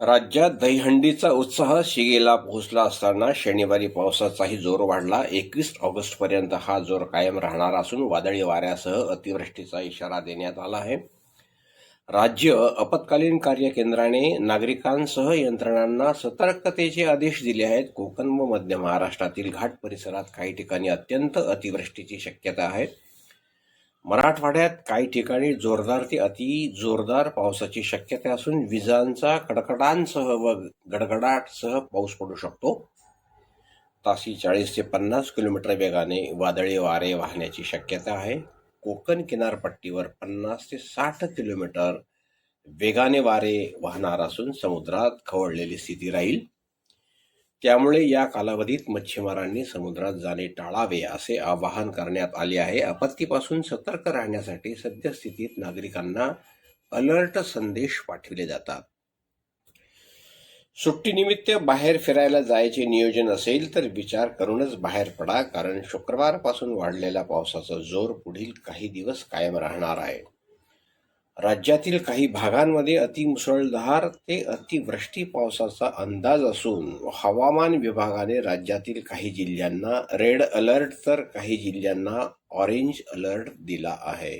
राज्यात दहीहंडीचा उत्साह शिगेला पोहोचला असताना शनिवारी पावसाचाही जोर वाढला. एकवीस ऑगस्टपर्यंत हा जोर कायम राहणार असून वादळी वाऱ्यासह अतिवृष्टीचा इशारा देण्यात आला आहे. राज्य आपत्कालीन कार्य केंद्राने नागरिकांसह यंत्रणांना सतर्कतेचे आदेश दिले आहेत. कोकण व मध्य महाराष्ट्रातील घाट परिसरात काही ठिकाणी अत्यंत अतिवृष्टीची शक्यता आहे. मराठवाड्यात काही ठिकाणी जोरदार ते अति जोरदार पावसाची शक्यता असून विजांचा कडकडांसह व गडगडाटसह पाऊस पडू शकतो. तासी चाळीस ते पन्नास किलोमीटर वेगाने वादळी वारे वाहण्याची शक्यता आहे. कोकण किनारपट्टीवर पन्नास ते साठ किलोमीटर वेगाने वारे वाहणार असून समुद्रात खवळलेली स्थिती राहील. त्यामुळे या कालावधीत मच्छीमारांनी समुद्रात जाणे टाळावे असे आवाहन करण्यात आले आहे. आपत्तीपासून सतर्क राहण्यासाठी सद्यस्थितीत नागरिकांना अलर्ट संदेश पाठविले जातात. सुट्टीनिमित्त बाहेर फिरायला जायचे नियोजन असेल तर विचार करूनच बाहेर पडा कारण शुक्रवारपासून वाढलेला पावसाचा जोर पुढील काही दिवस कायम राहणार आहे. राज्यातील काही भागांमध्ये अतिमुसळधार ते अतिवृष्टी पावसाचा अंदाज असून हवामान विभागाने राज्यातील काही जिल्ह्यांना रेड अलर्ट तर काही जिल्ह्यांना ऑरेंज अलर्ट दिला आहे.